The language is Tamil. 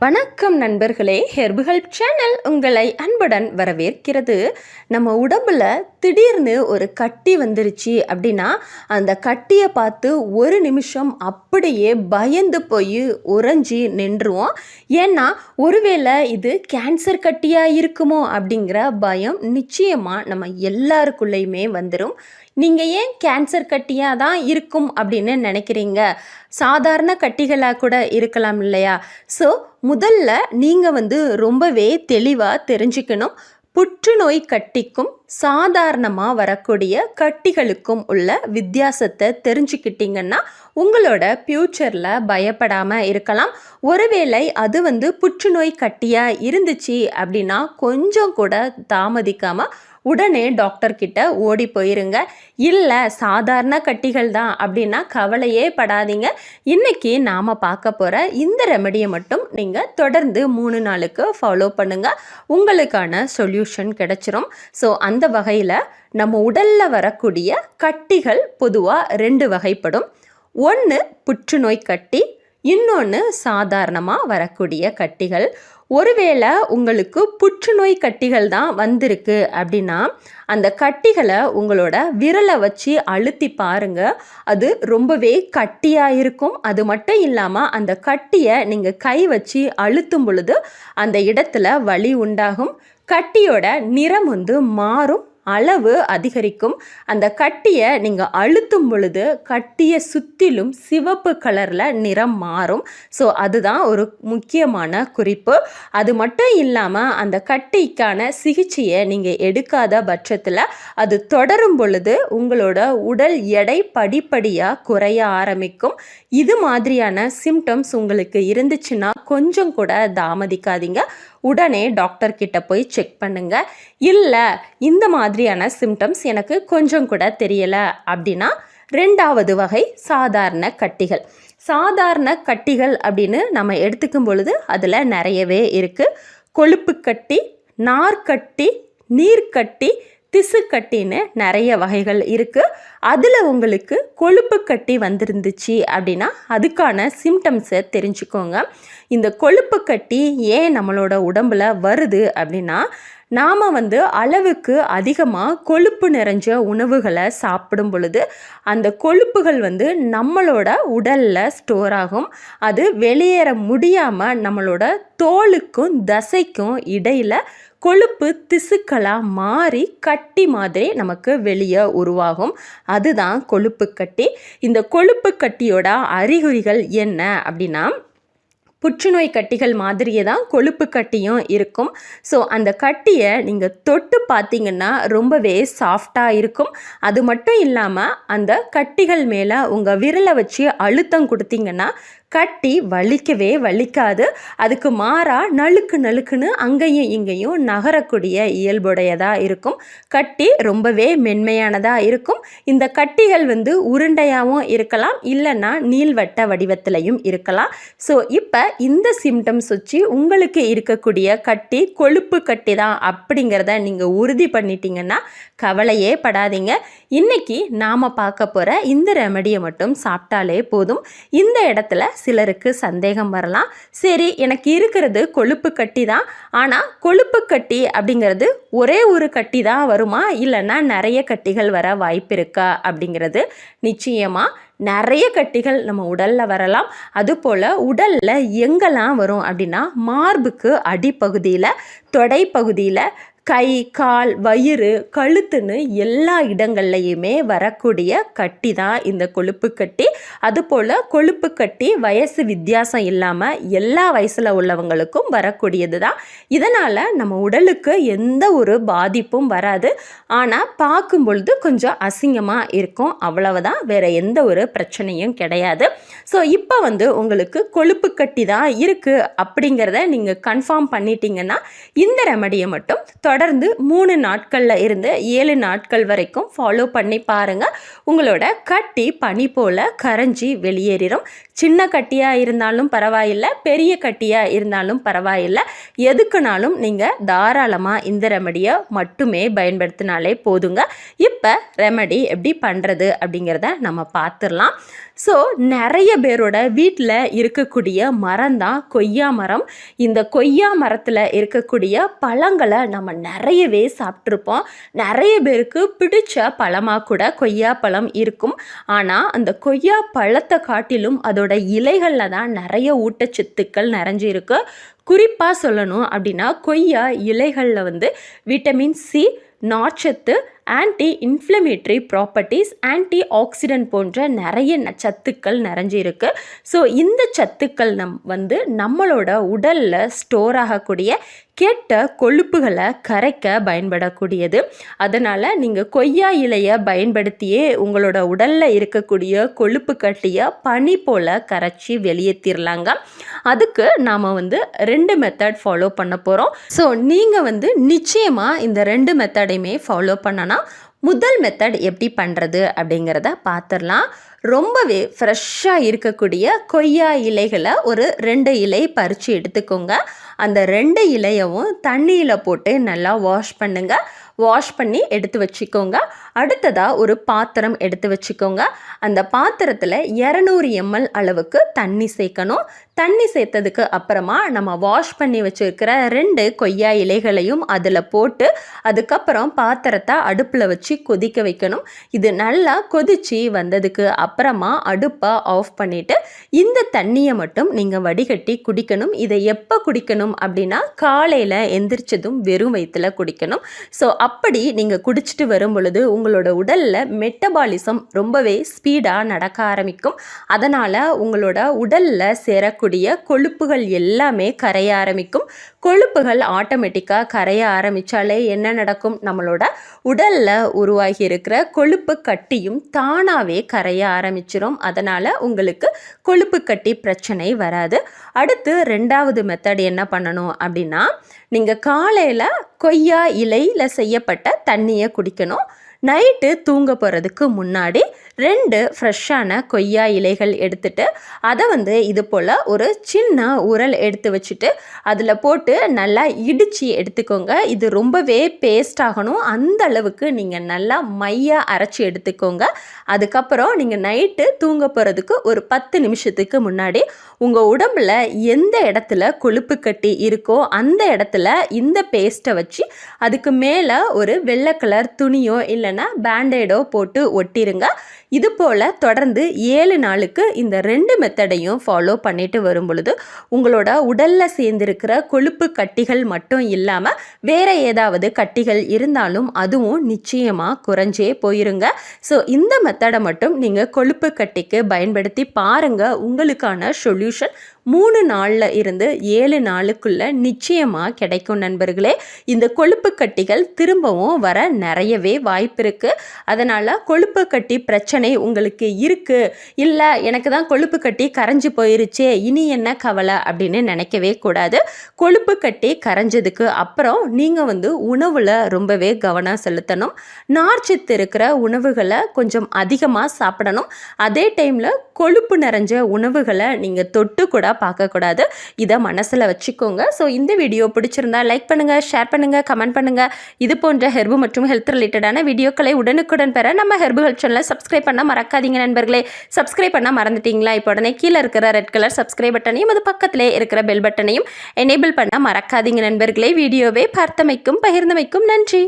வணக்கம் நண்பர்களே ஹெர்புகள் சேனல் உங்களை அன்புடன் வரவேற்கிறது. நம்ம உடம்புல திடீர்னு ஒரு கட்டி வந்துருச்சு அப்படின்னா அந்த கட்டியை பார்த்து ஒரு நிமிஷம் அப்படியே பயந்து போய் உறைஞ்சி நின்றுவோம். ஏன்னா ஒருவேளை இது கேன்சர் கட்டியாக இருக்குமோ அப்படிங்கிற பயம் நிச்சயமாக நம்ம எல்லாருக்குள்ளேயுமே வந்துடும் நீங்கள் ஏன் கேன்சர் கட்டியாக தான் இருக்கும் அப்படின்னு நினைக்கிறீங்க? சாதாரண கட்டிகளாக கூட இருக்கலாம் இல்லையா? ஸோ முதல்ல நீங்கள் வந்து ரொம்பவே தெளிவாக தெரிஞ்சுக்கணும். புற்றுநோய் கட்டிக்கும் சாதாரணமாக வரக்கூடிய கட்டிகளுக்கும் உள்ள வித்தியாசத்தை தெரிஞ்சுக்கிட்டிங்கன்னா உங்களோட ஃப்யூச்சரில் பயப்படாமல் இருக்கலாம். ஒருவேளை அது வந்து புற்றுநோய் கட்டியாக இருந்துச்சு அப்படின்னா கொஞ்சம் கூட தாமதிக்காமல் உடனே டாக்டர் கிட்ட ஓடி போயிருங்க. இல்லை சாதாரண கட்டிகள் தான் அப்படின்னா கவலையே படாதீங்க. இன்னைக்கு நாம் பார்க்க போகிற இந்த ரெமடியை மட்டும் நீங்கள் தொடர்ந்து மூணு நாளுக்கு ஃபாலோ பண்ணுங்கள் உங்களுக்கான சொல்யூஷன் கிடைச்சிரும். ஸோ அந்த வகையில் நம்ம உடலில் வரக்கூடிய கட்டிகள் பொதுவாக ரெண்டு வகைப்படும். ஒன்று புற்றுநோய் கட்டி இன்னொன்று சாதாரணமாக வரக்கூடிய கட்டிகள். ஒருவேளை உங்களுக்கு புற்றுநோய் கட்டிகள் தான் வந்திருக்கு அப்படின்னா அந்த கட்டிகளை உங்களோட விரலை வச்சு அழுத்தி பாருங்க. அது ரொம்பவே கட்டியாக இருக்கும். அது மட்டும் இல்லாமல் அந்த கட்டியை நீங்கள் கை வச்சு அழுத்தும் பொழுது அந்த இடத்துல வலி உண்டாகும். கட்டியோட நிறம் வந்து மாறும். அளவு அதிகரிக்கும். அந்த கட்டியை நீங்கள் அழுத்தும் பொழுது கட்டியை சுற்றிலும் சிவப்பு கலரில் நிறம் மாறும். ஸோ அதுதான் ஒரு முக்கியமான குறிப்பு. அது மட்டும் இல்லாமல் அந்த கட்டிக்கான சிகிச்சையை நீங்கள் எடுக்காத பட்சத்தில் அது தொடரும் பொழுது உங்களோட உடல் எடை படிப்படியாக குறைய ஆரம்பிக்கும். இது மாதிரியான சிம்டம்ஸ் உங்களுக்கு இருந்துச்சுன்னா கொஞ்சம் கூட தாமதிக்காதீங்க. உடனே டாக்டர் கிட்ட போய் செக் பண்ணுங்க. இல்லை இந்த மாதிரியான சிம்டம்ஸ் எனக்கு கொஞ்சம் கூட தெரியலை. அப்படின்னா ரெண்டாவது வகை சாதாரண கட்டிகள். சாதாரண கட்டிகள் அப்படின்னு நம்ம எடுத்துக்கும் பொழுது அதில் நிறையவே இருக்குது கொழுப்பு கட்டி நார்கட்டி நீர்க்கட்டி திசு கட்டின்னு நிறைய வகைகள் இருக்குது அதில் உங்களுக்கு கொழுப்பு கட்டி வந்திருந்துச்சு அப்படின்னா அதுக்கான சிம்டம்ஸை தெரிஞ்சுக்கோங்க. இந்த கொழுப்பு கட்டி ஏன் நம்மளோட உடம்பில் வருது அப்படின்னா நாம் வந்து அளவுக்கு அதிகமாக கொழுப்பு நிறைஞ்ச உணவுகளை சாப்பிடும் பொழுது அந்த கொழுப்புகள் வந்து நம்மளோட உடலில் ஸ்டோர் ஆகும். அது வெளியேற முடியாமல் நம்மளோட தோலுக்கும் தசைக்கும் இடையில் கொழுப்பு திசுக்களாக மாறி கட்டி மாதிரி நமக்கு வெளியே உருவாகும். அதுதான் கொழுப்பு கட்டி. இந்த கொழுப்பு கட்டியோட அறிகுறிகள் என்ன அப்படின்னா புற்றுநோய் கட்டிகள் மாதிரியே தான் கொழுப்பு கட்டியும் இருக்கும். ஸோ அந்த கட்டியை நீங்கள் தொட்டு பார்த்தீங்கன்னா ரொம்பவே சாஃப்டாக இருக்கும். அது மட்டும் இல்லாமல் அந்த கட்டிகள் மேலே உங்கள் விரலை வச்சு அழுத்தம் கொடுத்தீங்கன்னா கட்டி வலிக்கவே வலிக்காது. அதுக்கு மாறாக நழுக்கு நழுக்குன்னு அங்கேயும் இங்கேயும் நகரக்கூடிய இயல்புடையதாக இருக்கும். கட்டி ரொம்பவே மென்மையானதாக இருக்கும். இந்த கட்டிகள் வந்து உருண்டையாகவும் இருக்கலாம் இல்லைன்னா நீள்வட்ட வடிவத்திலையும் இருக்கலாம். ஸோ இப்போ இந்த சிம்டம்ஸ் வச்சு உங்களுக்கு இருக்கக்கூடிய கட்டி கொழுப்பு கட்டி தான் அப்படிங்கிறத நீங்கள் உறுதி பண்ணிட்டீங்கன்னா கவலையே படாதீங்க. இன்னைக்கு நாம் பார்க்க போகிற இந்த ரெமடியை மட்டும் சாப்பிட்டாலே போதும். இந்த இடத்துல சிலருக்கு சந்தேகம் வரலாம். சரி எனக்கு இருக்கிறது கொழுப்பு கட்டி தான். ஆனால் கொழுப்பு கட்டி அப்படிங்கிறது ஒரே ஒரு கட்டி தான் வருமா? இல்லைன்னா நிறைய கட்டிகள் வர வாய்ப்பு இருக்கா? அப்படிங்கிறது நிச்சயமாக நிறைய கட்டிகள் நம்ம உடலில் வரலாம். அதுபோல் உடலில் எங்கெல்லாம் வரும் அப்படின்னா மார்புக்கு அடிப்பகுதியில் தொடை பகுதியில் கை கால் வயிறு கழுத்துன்னு எல்லா இடங்கள்லையுமே வரக்கூடிய கட்டி தான் இந்த கொழுப்பு கட்டி. அதுபோல் கொழுப்பு கட்டி வயசு வித்தியாசம் இல்லாமல் எல்லா வயசில் உள்ளவங்களுக்கும் வரக்கூடியது தான். இதனால் நம்ம உடலுக்கு எந்த ஒரு பாதிப்பும் வராது. ஆனால் பார்க்கும் பொழுது கொஞ்சம் அசிங்கமாக இருக்கும். அவ்வளவுதான். வேறு எந்த ஒரு பிரச்சனையும் கிடையாது. ஸோ இப்போ வந்து உங்களுக்கு கொழுப்பு கட்டி தான் இருக்குது அப்படிங்கிறத நீங்கள் கன்ஃபார்ம் பண்ணிட்டீங்கன்னா இந்த ரெமடியை மட்டும் தொடர்ந்து மூணு நாட்களில் இருந்து ஏழு நாட்கள் வரைக்கும் ஃபாலோ பண்ணி பாருங்கள் உங்களோட கட்டி பனி போல் கரைஞ்சி வெளியேறிடும் சின்ன கட்டியாக இருந்தாலும் பரவாயில்லை பெரிய கட்டியாக இருந்தாலும் பரவாயில்லை. எதுக்குனாலும் நீங்கள் தாராளமாக இந்த ரெமடியை மட்டுமே பயன்படுத்தினாலே போதுங்க. இப்போ ரெமடி எப்படி பண்ணுறது அப்படிங்கிறத நம்ம பார்த்துடலாம் ஸோ நிறைய பேரோட வீட்டில் இருக்கக்கூடிய மரம் தான் கொய்யா மரம். இந்த கொய்யா மரத்தில் இருக்கக்கூடிய பழங்களை நம்ம நிறையவே சாப்பிட்ருப்போம். நிறைய பேருக்கு பிடிச்ச பழமாக கூட கொய்யா பழம் இருக்கும். ஆனால் அந்த கொய்யா பழத்தை காட்டிலும் அதோட இலைகளில் தான் நிறைய ஊட்டச்சத்துக்கள் நிறைஞ்சிருக்கு. குறிப்பாக சொல்லணும் அப்படின்னா கொய்யா இலைகளில் வந்து விட்டமின் சி நார்ச்சத்து anti inflammatory properties anti oxidant போன்ற நிறைய ந- சத்துக்கள் நிறைஞ்சிருக்கு. ஸோ இந்த சத்துக்கள் நம் வந்து நம்மளோட உடலில் ஸ்டோர் ஆகக்கூடிய கெட்ட கொழுப்புகளை கரைக்க பயன்படக்கூடியது. அதனால் நீங்கள் கொய்யா இலையை பயன்படுத்தியே உங்களோட உடலில் இருக்கக்கூடிய கொழுப்பு கட்டியை பனி போல் கரைச்சி வெளியேற்றிடலாங்க அதுக்கு நாம் வந்து ரெண்டு மெத்தட் ஃபாலோ பண்ண போகிறோம் ஸோ நீங்கள் வந்து நிச்சயமாக இந்த ரெண்டு மெத்தடையுமே ஃபாலோ பண்ணனா முதல் மெத்தட் எப்படி பண்ணுறது அப்படிங்கிறத பார்த்துடலாம் ரொம்பவே ஃப்ரெஷ்ஷாக இருக்கக்கூடிய கொய்யா இலைகளை ஒரு ரெண்டு இலை பறித்து எடுத்துக்கோங்க. அந்த ரெண்டு இலையவும் தண்ணியில் போட்டு நல்லா வாஷ் பண்ணுங்க. வாஷ் பண்ணி எடுத்து வச்சுக்கோங்க. அடுத்ததாக ஒரு பாத்திரம் எடுத்து வச்சுக்கோங்க. அந்த பாத்திரத்தில் இரநூறு எம்எல் அளவுக்கு தண்ணி சேர்க்கணும். தண்ணி சேர்த்ததுக்கு அப்புறமா நம்ம வாஷ் பண்ணி வச்சுருக்கிற ரெண்டு கொய்யா இலைகளையும் அதில் போட்டு அதுக்கப்புறம் பாத்திரத்தை அடுப்பில் வச்சு கொதிக்க வைக்கணும். இது நல்லா கொதிச்சு வந்ததுக்கு அப்புறமா அடுப்பை ஆஃப் பண்ணிவிட்டு இந்த தண்ணியை மட்டும் நீங்கள் வடிகட்டி குடிக்கணும். இதை எப்போ குடிக்கணும்? அப்படின்னா காலையில் எந்திரிச்சதும் வெறும் வயிற்றில் குடிக்கணும். ஸோ அப்படி நீங்கள் குடிச்சிட்டு வரும் பொழுது உங்களோட உடலில் மெட்டபாலிசம் ரொம்பவே ஸ்பீடாக நடக்க ஆரம்பிக்கும். அதனால் உங்களோட உடலில் சேரக்கூடிய கொழுப்புகள் எல்லாமே கரைய ஆரம்பிக்கும். கொழுப்புகள் ஆட்டோமேட்டிக்காக கரைய ஆரம்பித்தாலே என்ன நடக்கும்? நம்மளோட உடலில் உருவாகி இருக்கிற கொழுப்பு கட்டியும் தானாகவே கரைய ஆரம்பிச்சிரும். அதனால் உங்களுக்கு கொழுப்பு கட்டி பிரச்சனை வராது. அடுத்து ரெண்டாவது மெத்தட் என்ன பண்ணணும் அப்படின்னா நீங்கள் காலையில் கொய்யா இலையில் செய்யப்பட்ட தண்ணியை குடிக்கணும். நைட்டு தூங்க போகிறதுக்கு முன்னாடி ரெண்டு ஃப்ரெஷ்ஷான கொய்யா இலைகள் எடுத்துட்டு அதை வந்து இது போல் ஒரு சின்ன உரல் எடுத்து வச்சுட்டு அதில் போட்டு நல்லா இடித்து எடுத்துக்கோங்க. இது ரொம்பவே பேஸ்ட் ஆகணும். அந்த அளவுக்கு நீங்கள் நல்லா மையாக அரைச்சி எடுத்துக்கோங்க. அதுக்கப்புறம் நீங்கள் நைட்டு தூங்க போகிறதுக்கு ஒரு பத்து நிமிஷத்துக்கு முன்னாடி உங்கள் உடம்புல எந்த இடத்துல கொழுப்பு கட்டி இருக்கோ அந்த இடத்துல இந்த பேஸ்ட்டை வச்சு அதுக்கு மேலே ஒரு வெள்ளை கலர் துணியோ இல்லைன்னா பேண்டேடோ போட்டு ஒட்டிருங்க. இது போல் தொடர்ந்து ஏழு நாளுக்கு இந்த ரெண்டு மெத்தடையும் ஃபாலோ பண்ணிட்டு வரும் பொழுது உங்களோட உடலில் சேர்ந்திருக்கிற கொழுப்பு கட்டிகள் மட்டும் இல்லாமல் வேற ஏதாவது கட்டிகள் இருந்தாலும் அதுவும் நிச்சயமாக குறைஞ்சே போயிருங்க. ஸோ இந்த மெத்தடை மட்டும் நீங்கள் கொழுப்பு கட்டிக்கு பயன்படுத்தி பாருங்கள் உங்களுக்கான சொல்யூஷன் மூணு நாளில் இருந்து ஏழு நாளுக்குள்ளே நிச்சயமாக கிடைக்கும் நண்பர்களே. இந்த கொழுப்பு கட்டிகள் திரும்பவும் வர நிறையவே வாய்ப்பு இருக்குது அதனால் கொழுப்பு கட்டி பிரச்சனை உங்களுக்கு இருக்குது இல்லை எனக்கு தான் கொழுப்பு கட்டி கரைஞ்சு போயிருச்சே இனி என்ன கவலை அப்படின்னு நினைக்கவே கூடாது. கொழுப்பு கட்டி கரைஞ்சதுக்கு அப்புறம் நீங்கள் வந்து உணவில் ரொம்பவே கவனம் செலுத்தணும். நார்ச்சத்து இருக்கிற உணவுகளை கொஞ்சம் அதிகமாக சாப்பிடணும். அதே டைமில் கொழுப்பு நிறைஞ்ச உணவுகளை நீங்கள் தொட்டு கூட பார்க்கக்கூடாது. இதை மனசில் வச்சுக்கோங்க. ஸோ இந்த வீடியோ பிடிச்சிருந்தா லைக் பண்ணுங்கள் ஷேர் பண்ணுங்கள் கமெண்ட் பண்ணுங்கள் இது போன்ற ஹெர்பு மற்றும் ஹெல்த் ரிலேட்டடான வீடியோக்களை உடனுக்குடன் பெற நம்ம ஹெர்பு ஹெல்த் சேனலை சப்ஸ்கிரைப் பண்ண மறக்காதீங்க நண்பர்களே. சப்ஸ்கிரைப் பண்ண மறந்துட்டீங்களா? இப்போ உடனே கீழே இருக்கிற ரெட் கலர் சப்ஸ்கிரைப் பட்டனையும் அது பக்கத்திலே இருக்கிற பெல் பட்டனையும் எனேபிள் பண்ண மறக்காதீங்க நண்பர்களே. வீடியோவை பார்த்தமைக்கும் பகிர்ந்தமைக்கும் நன்றி.